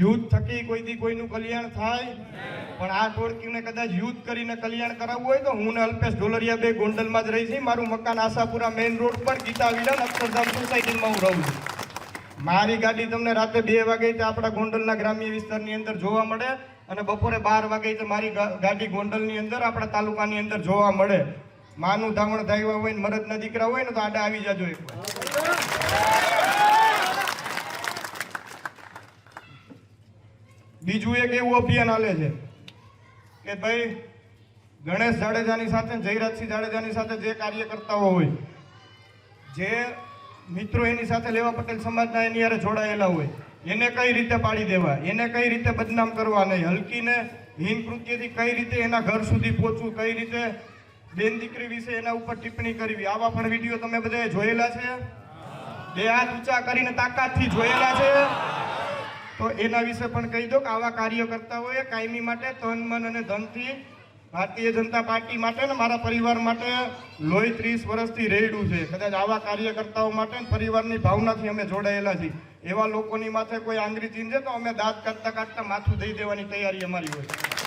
યુદ્ધ થકી કોઈથી કોઈનું કલ્યાણ થાય? પણ આ ટોળકીને કદાચ યુદ્ધ કરીને કલ્યાણ કરાવવું હોય તો હું ને અલ્પેશ ઢોલરિયા બે ગોંડલમાં જ રહી છે મારું મકાન આશાપુરા મેઇન રોડ પર, ગીતા વિલન અક્ષરધામ સોસાયટીમાં હું રહું છું. મારી ગાડી તમને રાતે બે વાગે તો આપણા ગોંડલના ગ્રામ્ય વિસ્તારની અંદર જોવા મળે અને બપોરે બાર વાગે તો મારી ગાડી ગોંડલની અંદર, આપણા તાલુકાની અંદર જોવા મળે. માનું ધાવણ ધાવ્યા હોય ને મરદના દીકરા હોય ને તો આડા આવી જાજો એકવાર બીજું એક એવું અભિયાન હાલે છે કે ભાઈ, ગણેશ જાડેજાની સાથે, જયરાજસિંહ જાડેજાની સાથે જે કાર્યકર્તાઓ હોય, જે મિત્રો એની સાથે લેવા પટેલ સમાજના એની યારે જોડાયેલા હોય, એને કઈ રીતે પાડી દેવા? એને કઈ રીતે બદનામ કરવા નહીં? હલકીને હીન કૃત્યથી કઈ રીતે એના ઘર સુધી પહોંચવું? કઈ રીતે બેન દીકરી વિશે એના ઉપર ટિપ્પણી કરવી? આવા પણ વીડિયો તમે બધાએ જોયેલા છે? બે હાથ ઊંચા કરીને તાકાતથી જોયેલા છે? તો એના વિશે પણ કહી દો કે આવા કાર્યકર્તાઓએ કાયમી માટે, તન, મન અને ધનથી ભારતીય જનતા પાર્ટી માટે ને મારા પરિવાર માટે લોહી ત્રીસ વર્ષથી રેડ્યું છે. કદાચ આવા કાર્યકર્તાઓ માટે પરિવારની ભાવનાથી અમે જોડાયેલા છીએ. એવા લોકોની માથે કોઈ આંગળી ચીંધે તો અમે દાંત કાઢતા કાઢતા માથું દઈ દેવાની તૈયારી અમારી હોય.